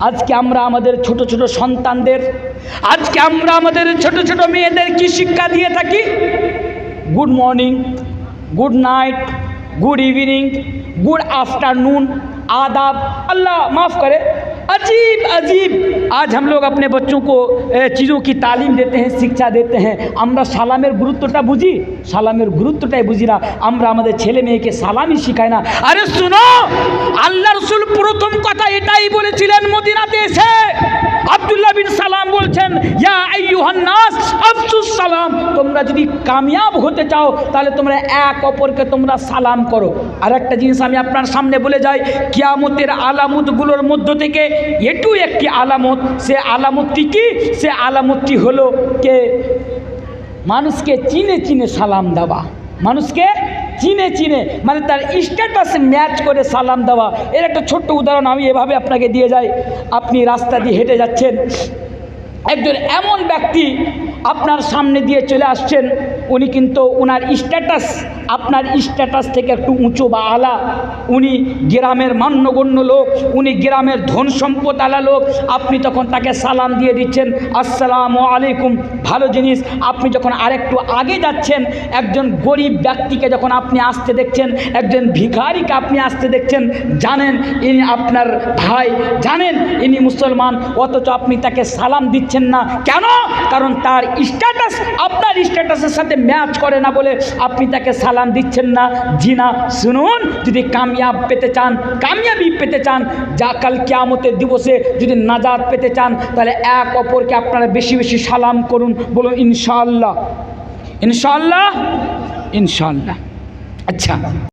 আজকে আমরা আমাদের ছোট ছোট সন্তানদের, আজকে আমরা আমাদের ছোট ছোট মেয়েদের কি শিক্ষা দিয়ে থাকি? Good morning good night good evening good afternoon আদাব আল্লাহ মাফ করে। अजीब अजीब आज हम लोग अपने बच्चों को ए, चीज़ों की तालीम देते हैं शिक्षा देते हैं আমরা সালামের গুরুত্বটা বুঝি সালামের গুরুত্বটাই বুঝি না আমরা আমাদের ছেলে মেয়েকে সালামই শিখাই না আরে শুনো আল্লাহ রসুল প্রথম কথা এটাই বলেছিলেন মদিনাতে এসে আব্দুল্লাহ বিন সালাম বলছেন আফসুস সালাম, তোমরা যদি কামিয়াব হতে চাও, তাহলে তোমরা এক অপরকে তোমরা সালাম করো। আর একটা জিনিস আমি আপনার সামনে বলে যাই, কিয়ামতের আলামতগুলোর মধ্য থেকে এটু একটি আলামত, সে আলামতটি কি? সে আলামতটি হলো কে? মানুষকে চিনে চিনে সালাম দেওয়া। মানুষকে চিনে চিনে মানে তার স্ট্যাটাস ম্যাচ করে সালাম দেওয়া, এর একটা ছোট্ট উদাহরণ আমি এভাবে আপনাকে দিয়ে যাই। আপনি রাস্তা দিয়ে হেঁটে যাচ্ছেন, একজন এমন ব্যক্তি আপনার সামনে দিয়ে চলে আসছেন, উনি কিন্তু ওনার স্ট্যাটাস আপনার স্ট্যাটাস থেকে একটু উঁচু বা আলা। উনি গ্রামের মান্যগণ্য লোক, উনি গ্রামের ধন সম্পদ আলা লোক। আপনি তখন তাকে সালাম দিয়ে দিচ্ছেন, আসসালামু আলাইকুম, ভালো জিনিস। আপনি যখন আরেকটু আগে যাচ্ছেন, একজন গরিব ব্যক্তিকে যখন আপনি আসতে দেখছেন, একজন ভিখারিকে আপনি আসতে দেখছেন, জানেন ইনি আপনার ভাই, জানেন ইনি মুসলমান, অথচ আপনি তাকে সালাম দিচ্ছেন না। কেন? কারণ তার স্ট্যাটাস আপনার স্ট্যাটাসের সাথে ম্যাচ করে না বলে আপনি তাকে সালাম দিচ্ছেন না। জি না শুনুন, যদি কামিয়াব পেতে চান, কামিয়াবি পেতে চান, যা কাল কেয়ামতের দিবসে যদি নাজাদ পেতে চান, তাহলে এক অপরকে আপনারা বেশি বেশি সালাম করুন, বলুন ইনশাল্লাহ ইনশাল্লাহ ইনশাল্লাহ আচ্ছা।